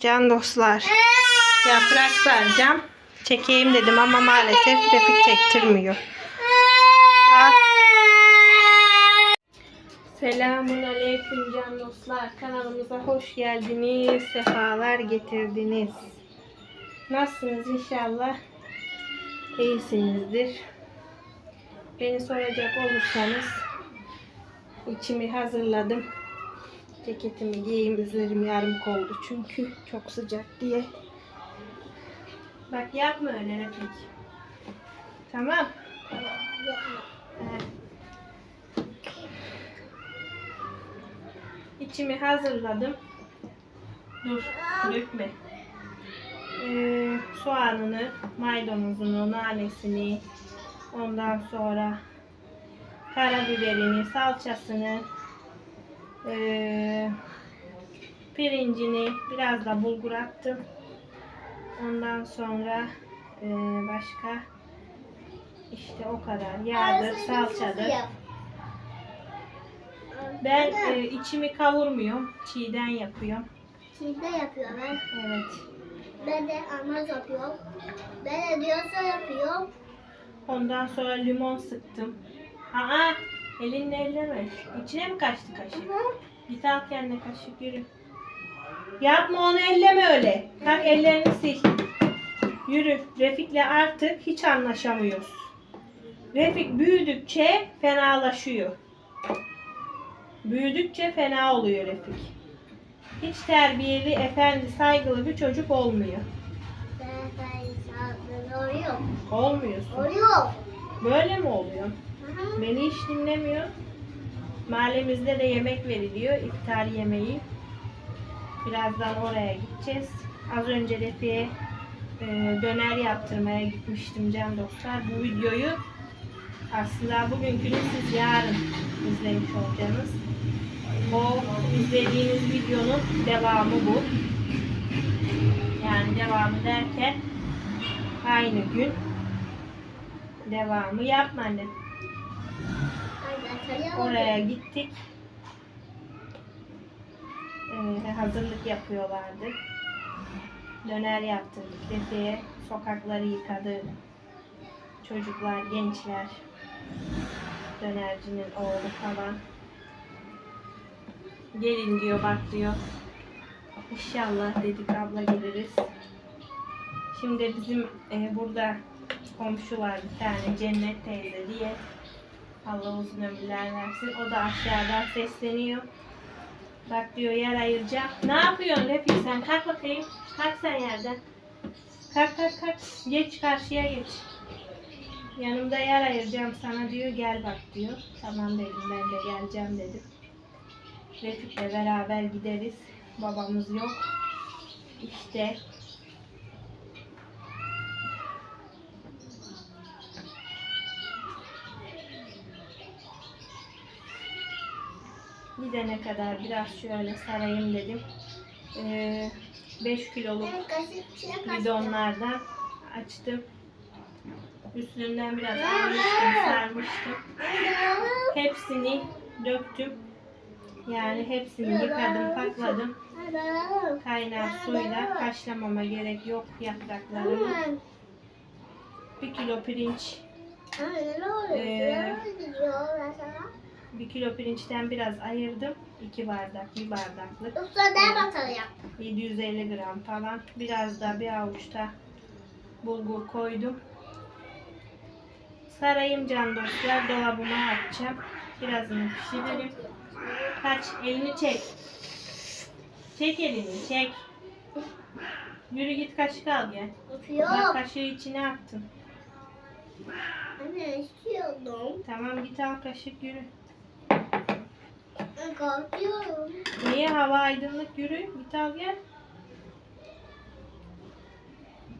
Can dostlar. Yaprak saracağım. Çekeyim dedim ama maalesef Refik çektirmiyor. Al. Selamun aleyküm can dostlar. Kanalımıza hoş geldiniz. Sefalar getirdiniz. Nasılsınız inşallah? İyisinizdir. Beni soracak olursanız içimi hazırladım. Ceketimi giyeyim. Üzerim yarım oldu çünkü çok sıcak diye. Bak yapma öyle Refik. Tamam. Evet. İçimi hazırladım. Dur, dökme. Ee, soğanını, maydanozunu, nanesini, ondan sonra karabiberini, salçasını, ee, pirincini, biraz da bulgur attım. Ondan sonra ee, başka işte o kadar. Yağdır, salçadır. Ben e, içimi kavurmuyorum. Çiğden yapıyorum. Çiğde yapıyor ben. Evet. Ben de anaz yapıyorum. Ben de diyorsa yapıyorum. Ondan sonra limon sıktım. Aa, elinle elleme. İçine mi kaçtı kaşık? Git al kendine kaşık yürü. Yapma onu elleme öyle. Kalk ellerini sil. Yürü. Refik'le artık hiç anlaşamıyoruz. Refik büyüdükçe fenalaşıyor. Büyüdükçe fena oluyor Refik. Hiç terbiyeli, efendi, saygılı bir çocuk olmuyor. Ben ben sağlıklı oluyor. Olmuyorsun. Oluyor. Böyle mi oluyor? Beni hiç dinlemiyor. Mahallemizde de yemek veriliyor. iftar yemeği. Birazdan oraya gideceğiz. Az önce Refik'e e, döner yaptırmaya gitmiştim can dostlar. Bu videoyu aslında bugünkünü siz yarın izlemiş olacaksınız. O izlediğiniz videonun devamı bu. Yani devamı derken aynı gün devamı yapma. Oraya gittik. Ee, hazırlık yapıyorlardı. Döner yaptırdık. Defeye sokakları yıkadı. Çocuklar, gençler. Dönercinin oğlu falan. Gelin diyor, bak diyor. İnşallah dedik abla geliriz. Şimdi bizim e, burada komşu var bir tane Cennet teyze diye. Allah uzun ömürler versin. O da aşağıdan sesleniyor. Bak diyor yer ayıracağım. Ne yapıyorsun Refik sen? Kalk bakayım. Kalk sen yerden. Kalk kalk kalk. Geç karşıya geç. Yanımda yer ayıracağım sana diyor. Gel bak diyor. Tamam dedim ben de geleceğim dedim. Refik'le beraber gideriz. Babamız yok. İşte gidene kadar biraz şöyle sarayım dedim. 5 kiloluk Ben kaşık içine kaşık. bidonlardan açtım. Üstünden biraz almıştım, sarmıştım. Hepsini döktüm. Yani hepsini yıkadım, pakladım. Kaynar suyla haşlamama gerek yok yapraklarını. Bir kilo pirinç, Anne bir kilo pirinçten biraz ayırdım. 2 bardak, bir bardaklık. Yoksa ne yap? 750 gram falan. Biraz da bir avuçta bulgur koydum. Sarayım can dostlar. Dolabıma atacağım. Birazını pişiririm. Kaç. Elini çek. Çek elini çek. Yürü git kaşık al gel. Bak Yok. kaşığı içine attın. Anne istiyordum. Tamam git al kaşık yürü. Korkuyorum. Niye hava aydınlık yürü. Git al gel.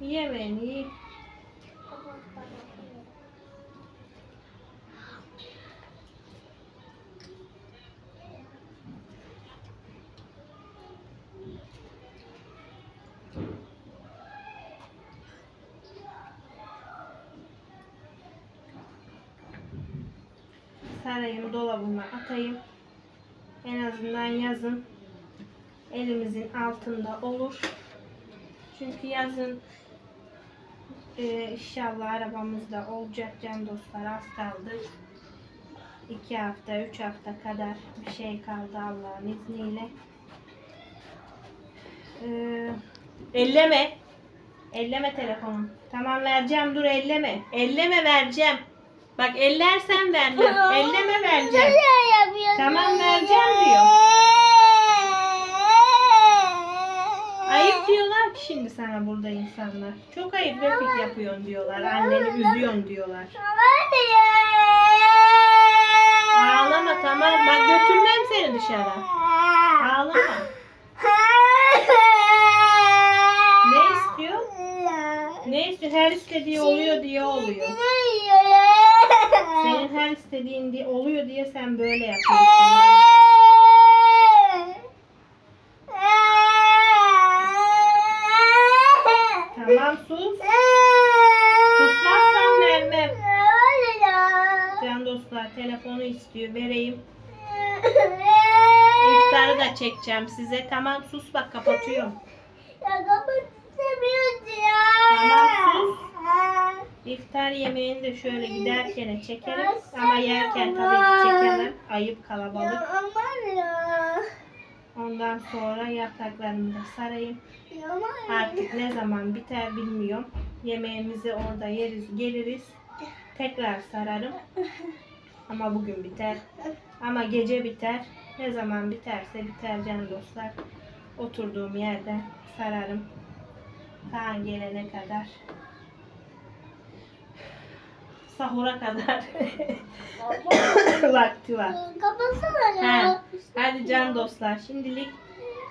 Yemeğini ye. sarayım dolabıma atayım. Azından yazın elimizin altında olur. Çünkü yazın e, inşallah arabamızda olacak can dostlar az kaldı. İki hafta, üç hafta kadar bir şey kaldı Allah'ın izniyle. Ee, elleme. Elleme telefonu. Tamam vereceğim dur elleme. Elleme vereceğim. Bak ellersen vermem. Elleme vereceğim. Tamam, vereceğim diyor. Ayıp diyorlar ki şimdi sana burada insanlar. Çok ayıp replik yapıyorsun diyorlar. Anneni üzüyorsun diyorlar. Ağlama tamam. Bak götürmem seni dışarı. Ağlama. Ne istiyor? Ne istiyor? Her istediği oluyor diye oluyor. Senin her istediğin diye oluyor diye sen böyle yapıyorsun. Tamam sus. Susmazsan vermem. Can dostlar telefonu istiyor. Vereyim. İftarı da çekeceğim size. Tamam sus bak kapatıyorum. Tamam sus. İftar yemeğini de şöyle giderken çekerim. Ama yerken tabii ki çekemem. Ayıp kalabalık. Ondan sonra yapraklarını da sarayım. Artık ne zaman biter bilmiyorum. Yemeğimizi orada yeriz, geliriz. Tekrar sararım. Ama bugün biter. Ama gece biter. Ne zaman biterse biter can dostlar. Oturduğum yerden sararım. Kaan gelene kadar. Sahura kadar. Vakti var. Kapatsana ya. Hadi can dostlar şimdilik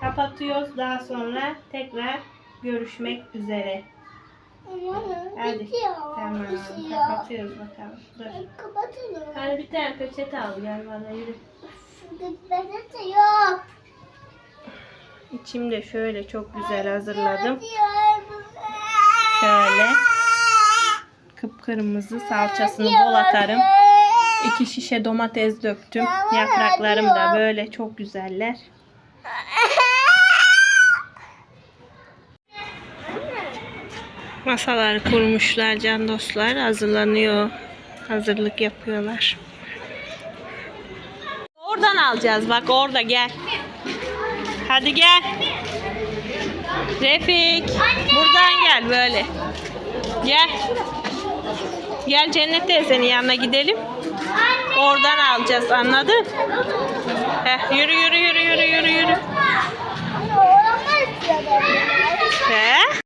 kapatıyoruz. Daha sonra tekrar görüşmek üzere. Hadi. Tamam Bitiyor. kapatıyoruz bakalım. Dur. Kapatalım. Hadi bir tane peçete al gel bana yürü. Peçete yok. İçimde şöyle çok güzel hazırladım. Şöyle kıpkırmızı salçasını bol atarım. İki şişe domates döktüm. Yapraklarım da böyle çok güzeller. Masalar kurmuşlar can dostlar. Hazırlanıyor. Hazırlık yapıyorlar. Oradan alacağız bak orada gel. Hadi gel. Refik. Buradan gel böyle. Gel. Gel Cennet teyzenin yanına gidelim. Oradan alacağız anladın? Heh, yürü yürü yürü yürü yürü yürü. He?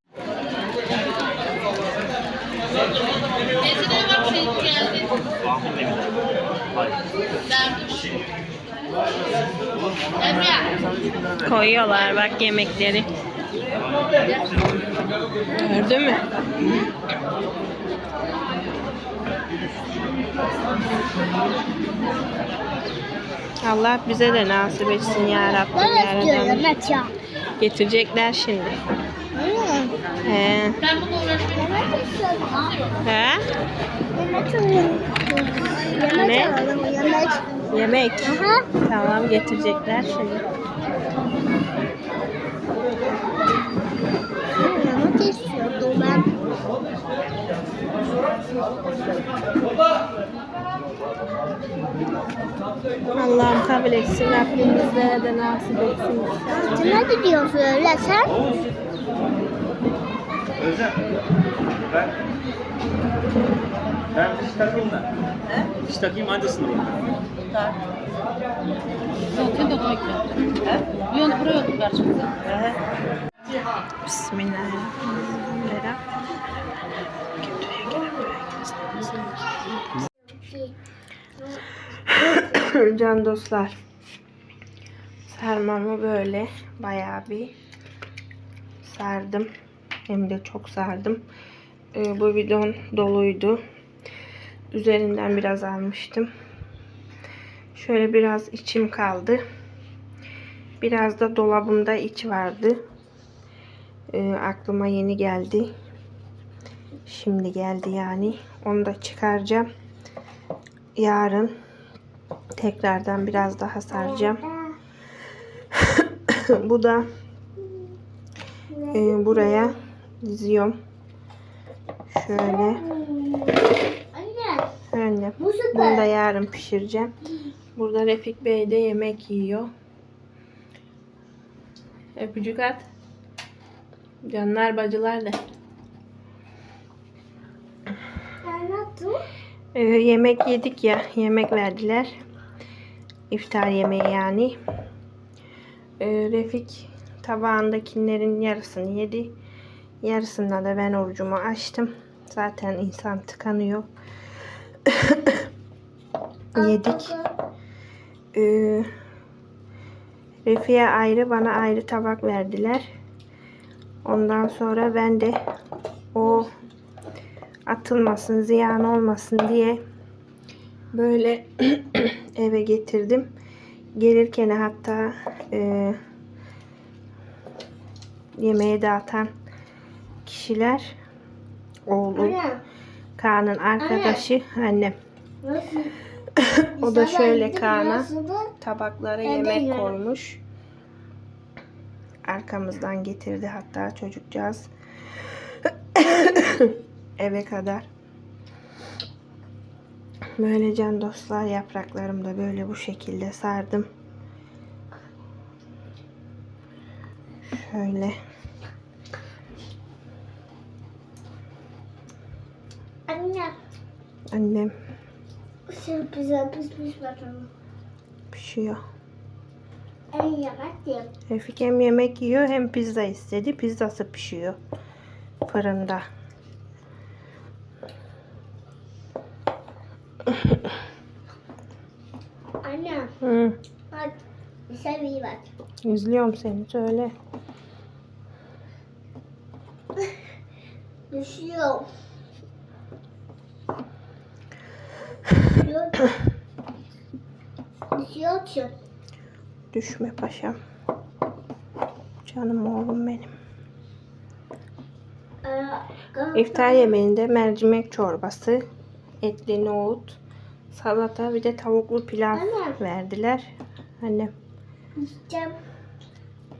Koyuyorlar bak yemekleri. Gördün mü? Allah bize de nasip etsin ya Rabbim yaradan. Getirecekler şimdi. He. He? Yemek. Yemek. Yemek. Tamam getirecekler şimdi. Yemek istiyordum ben. Allah'ım kabul etsin. Rabbim bizlere de nasip etsin. Kime gidiyorsun öyle sen? Özlem. Ben ben diş takayım da. He? Diş takayım anca sınır olur. Zaten de okula gidiyor. Bir yana buraya otur karşımıza. Bismillahirrahmanirrahim. Can dostlar. Sarmamı böyle bayağı bir sardım. Hem de çok sardım. Ee, bu bidon doluydu. Üzerinden biraz almıştım. Şöyle biraz içim kaldı. Biraz da dolabımda iç vardı. Ee, aklıma yeni geldi. Şimdi geldi yani. Onu da çıkaracağım. Yarın tekrardan biraz daha saracağım. Bu da e, buraya diziyorum. Şöyle. Süper. Bunu da yarın pişireceğim. Burada Refik Bey de yemek yiyor. Öpücük at. Canlar bacılar da. Ben attım. Ee, yemek yedik ya. Yemek verdiler. İftar yemeği yani. Ee, Refik tabağındakilerin yarısını yedi. Yarısında da ben orucumu açtım. Zaten insan tıkanıyor. yedik. Ee, Refik'e ayrı bana ayrı tabak verdiler. Ondan sonra ben de o atılmasın, ziyan olmasın diye böyle eve getirdim. Gelirken hatta e, yemeğe dağıtan kişiler oğlu Kaan'ın arkadaşı annem. nasıl? O da şöyle Kaan'a tabaklara yemek koymuş. Arkamızdan getirdi hatta çocukcağız. Eve kadar. Böyle can dostlar yapraklarım da böyle bu şekilde sardım. Şöyle. Anne Annem sürprize pişmiş bakalım. pişiyor. Refik hem yemek yiyor hem pizza istedi. Pizzası pişiyor fırında. Anne Hı, bak bir şey iyi bak. izliyorum seni söyle. Düşüyor. Düşüyor. Düşüyor ki. Düşme paşam. Canım oğlum benim. Ee, İftar yemeğinde mercimek çorbası, etli nohut, salata bir de tavuklu pilav Anne. verdiler. Annem. Düşeceğim.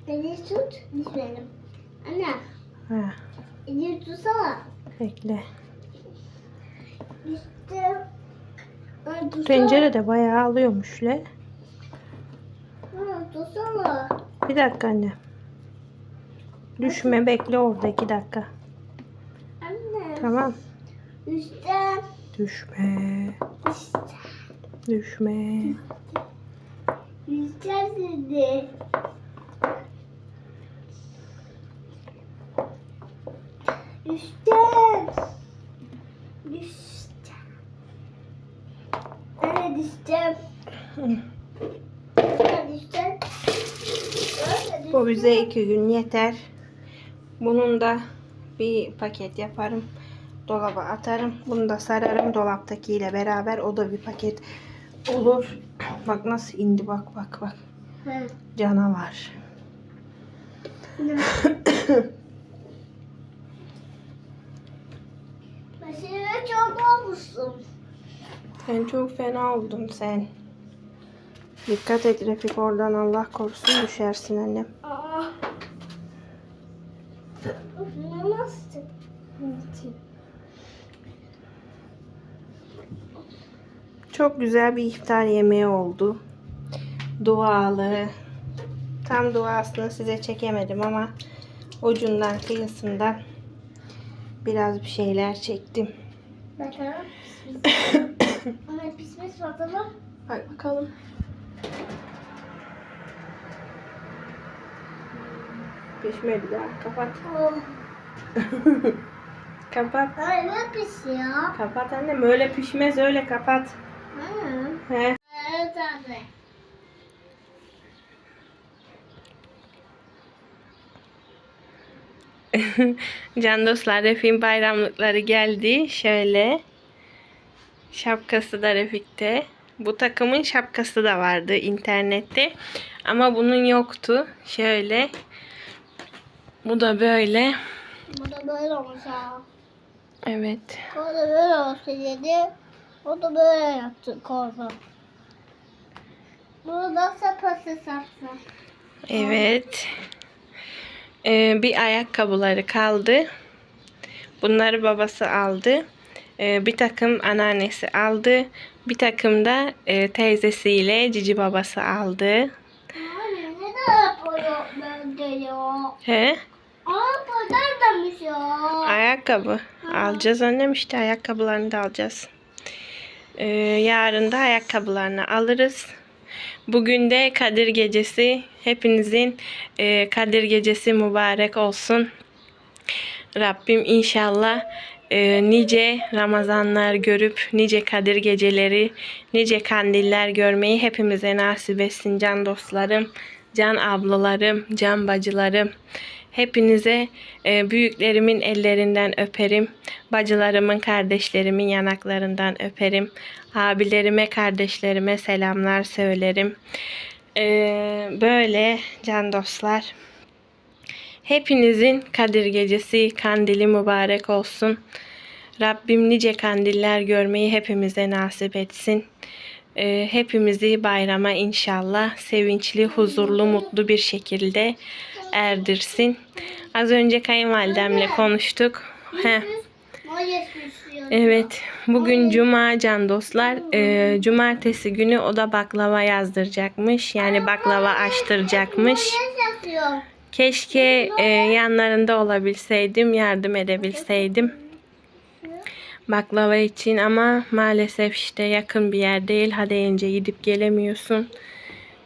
Beni tut, düşmeyelim. Anne, Ha, elini tutsana. bekle. Düştüm. Ay, tutsana. Tencere de bayağı alıyormuş le. Ha, tutsana. Bir dakika anne. Düşme bekle orada iki dakika. Anne. Tamam. Düştüm. Düşme. Düştüm. Düşme. Düşeceğim şimdi. Anne düştüm. Anne Bu bize iki gün yeter. Bunun da bir paket yaparım. Dolaba atarım. Bunu da sararım dolaptakiyle beraber. O da bir paket olur. Bak nasıl indi bak bak bak. Hı. Canavar. Mesela çok olmuşsun. Sen çok fena oldun sen. Dikkat et Refik oradan Allah korusun düşersin annem. Aa. Nasıl? Çok güzel bir iftar yemeği oldu. Dualı. Tam duasını size çekemedim ama ucundan kıyısından biraz bir şeyler çektim. Bakalım. Ama pişmiş bakalım. Bak bakalım. Pişmedi daha. Kapat. Kapat. Öyle pişiyor. Kapat annem. Öyle pişmez öyle kapat. He. Evet abi. Can dostlar Refik'in bayramlıkları geldi. Şöyle. Şapkası da Refik'te. Bu takımın şapkası da vardı internette. Ama bunun yoktu. Şöyle. Bu da böyle. Bu da böyle olmuş ha. Evet. O da böyle olsaydı. O da böyle yaptı korku. Bunu da sapası sapsa. Evet. Ee, bir ayakkabıları kaldı. Bunları babası aldı. Ee, bir takım anneannesi aldı. Bir takım da e, teyzesiyle cici babası aldı. Anne ne ya? He? Ya? Ayakkabı. Alacağız annem işte ayakkabılarını da alacağız. Ee, yarın da ayakkabılarını alırız. Bugün de Kadir Gecesi. Hepinizin e, Kadir Gecesi mübarek olsun. Rabbim inşallah e, nice Ramazanlar görüp nice Kadir Geceleri, nice kandiller görmeyi hepimize nasip etsin can dostlarım, can ablalarım, can bacılarım. Hepinize e, büyüklerimin ellerinden öperim. Bacılarımın, kardeşlerimin yanaklarından öperim. Abilerime, kardeşlerime selamlar söylerim. E, böyle can dostlar. Hepinizin Kadir Gecesi, kandili mübarek olsun. Rabbim nice kandiller görmeyi hepimize nasip etsin. Ee, hepimizi bayrama inşallah sevinçli, huzurlu, mutlu bir şekilde erdirsin. Az önce kayınvalidemle konuştuk. Heh. Evet, bugün cuma can dostlar. Ee, cumartesi günü o da baklava yazdıracakmış. Yani baklava açtıracakmış. Keşke e, yanlarında olabilseydim, yardım edebilseydim. Baklava için ama maalesef işte yakın bir yer değil. Ha deyince gidip gelemiyorsun.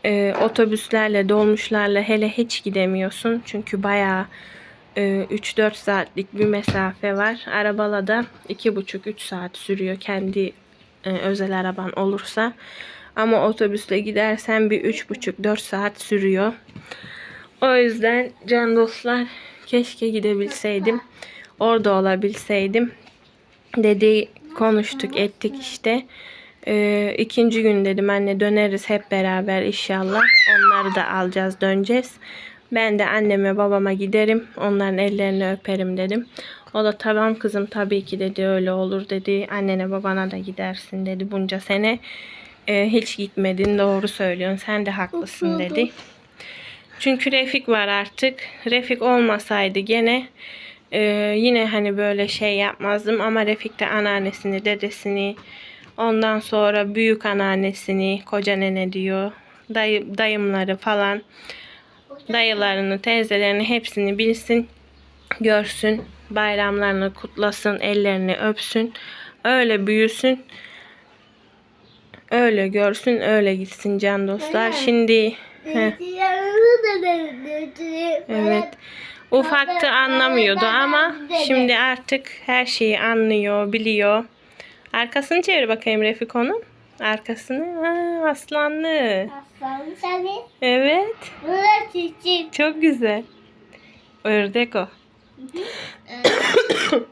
E, otobüslerle, dolmuşlarla hele hiç gidemiyorsun. Çünkü bayağı e, 3-4 saatlik bir mesafe var. Arabala da 2,5-3 saat sürüyor kendi e, özel araban olursa. Ama otobüsle gidersen bir 3,5-4 saat sürüyor. O yüzden can dostlar keşke gidebilseydim. Orada olabilseydim. Dedi konuştuk ettik işte. Ee, ikinci gün dedim anne döneriz hep beraber inşallah. Onları da alacağız döneceğiz. Ben de anneme babama giderim. Onların ellerini öperim dedim. O da tamam kızım tabii ki dedi öyle olur dedi. Annene babana da gidersin dedi bunca sene. Ee, hiç gitmedin doğru söylüyorsun sen de haklısın dedi. Çünkü Refik var artık. Refik olmasaydı gene e, yine hani böyle şey yapmazdım ama Refik de anneannesini, dedesini, ondan sonra büyük anneannesini, koca nene diyor, dayı, dayımları falan, dayılarını, teyzelerini hepsini bilsin, görsün, bayramlarını kutlasın, ellerini öpsün, öyle büyüsün, öyle görsün, öyle gitsin can dostlar. Şimdi heh. Evet. Ufaktı anlamıyordu ama şimdi artık her şeyi anlıyor, biliyor. Arkasını çevir bakayım Refik onun. Arkasını. Ha, aslanlı. Aslan seni. Evet. Burası çiçek. Çok güzel. Ördek o.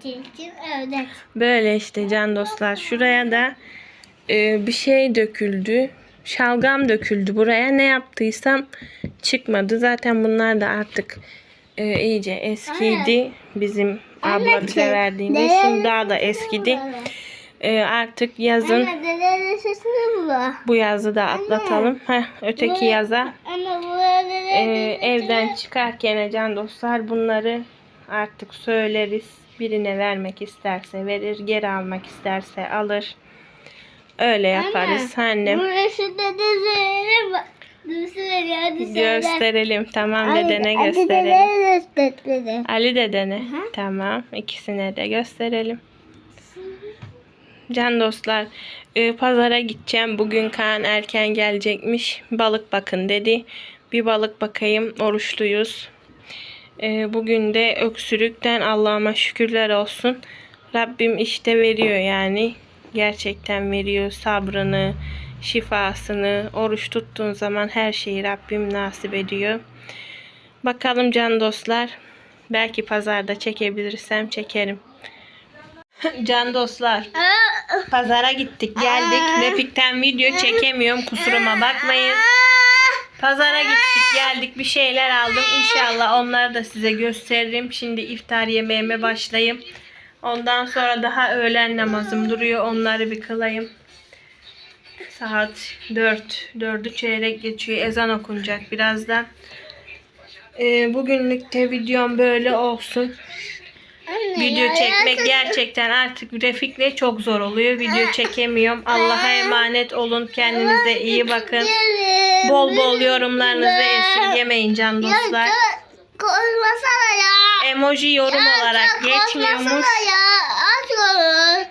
Çiçek ördek. Böyle işte can dostlar. Şuraya da e, bir şey döküldü. Şalgam döküldü buraya. Ne yaptıysam çıkmadı. Zaten bunlar da artık e, iyice eskiydi. Bizim abla bize verdiğinde. Şimdi daha da eskidi. E, artık yazın Anne bu yazı da atlatalım. Heh, öteki yaza Ama burada e, evden çıkarken can dostlar bunları artık söyleriz. Birine vermek isterse verir, geri almak isterse alır. Öyle yaparız annem. Burası hadi söyle. Gösterelim. Tamam dedene Hadi gösterelim. dedene gösterelim. Ali dedene. Tamam. ikisine de gösterelim. Can dostlar, e, pazara gideceğim. Bugün Kaan erken gelecekmiş. Balık bakın dedi. Bir balık bakayım. Oruçluyuz. E, bugün de öksürükten Allah'ıma şükürler olsun. Rabbim işte veriyor yani. Gerçekten veriyor sabrını, şifasını. Oruç tuttuğun zaman her şeyi Rabbim nasip ediyor. Bakalım can dostlar. Belki pazarda çekebilirsem çekerim. can dostlar. Pazara gittik geldik. Refik'ten video çekemiyorum. Kusuruma bakmayın. Pazara gittik geldik bir şeyler aldım. İnşallah onları da size gösteririm. Şimdi iftar yemeğime başlayayım. Ondan sonra daha öğlen namazım duruyor. Onları bir kılayım. Saat 4. 4'ü çeyrek geçiyor. Ezan okunacak birazdan. Ee, bugünlük de videom böyle olsun. Anne, Video ya, çekmek ya, gerçekten artık Refik'le çok zor oluyor. Video çekemiyorum. Allah'a emanet olun. Kendinize iyi bakın. Bol bol yorumlarınızı esirgemeyin can dostlar. Konuşmasana ya. Emoji yorum Ya, olarak geçmiyormuş. ya. Aç onu.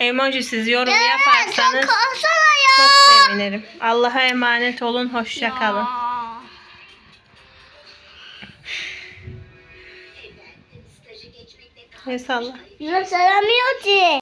Emojisiz yorum yaparsanız çok sevinirim. Allah'a emanet olun. Hoşça kalın. Ve salla. Ya, söylemiyor ki.